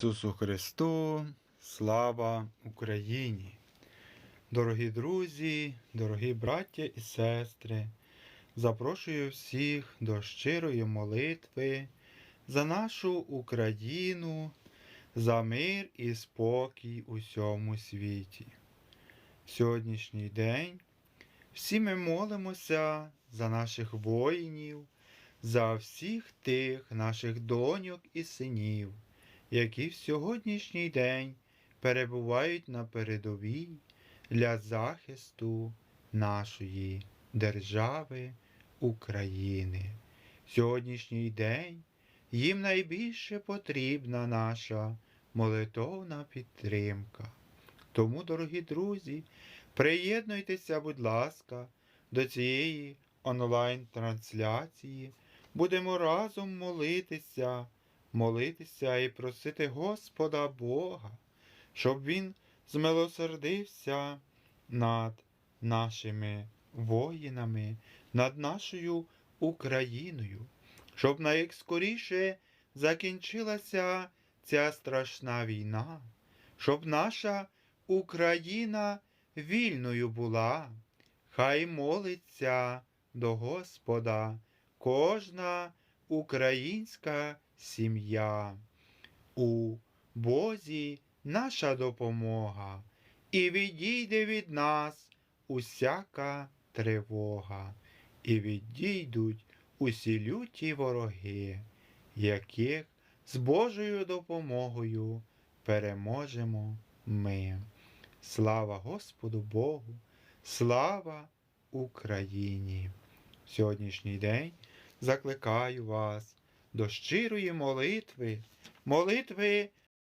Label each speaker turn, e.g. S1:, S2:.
S1: Ісусу Христу, слава Україні! Дорогі друзі, дорогі браття і сестри, запрошую всіх до щирої молитви за нашу Україну, за мир і спокій у всьому світі. Сьогоднішній день всі ми молимося за наших воїнів, за всіх тих наших доньок і синів які в сьогоднішній день перебувають на передовій для захисту нашої держави України. Сьогоднішній день їм найбільше потрібна наша молитовна підтримка. Тому, дорогі друзі, приєднуйтеся, будь ласка, до цієї онлайн-трансляції. Будемо разом молитися молитися і просити Господа Бога, щоб Він змилосердився над нашими воїнами, над нашою Україною, щоб найскоріше закінчилася ця страшна війна, щоб наша Україна вільною була, хай молиться до Господа кожна українська сім'я. У Бозі наша допомога, і відійде від нас усяка тривога, і відійдуть усі люті вороги, яких з Божою допомогою переможемо ми. Слава Господу Богу, слава Україні! В сьогоднішній день закликаю вас до щирої молитви, молитви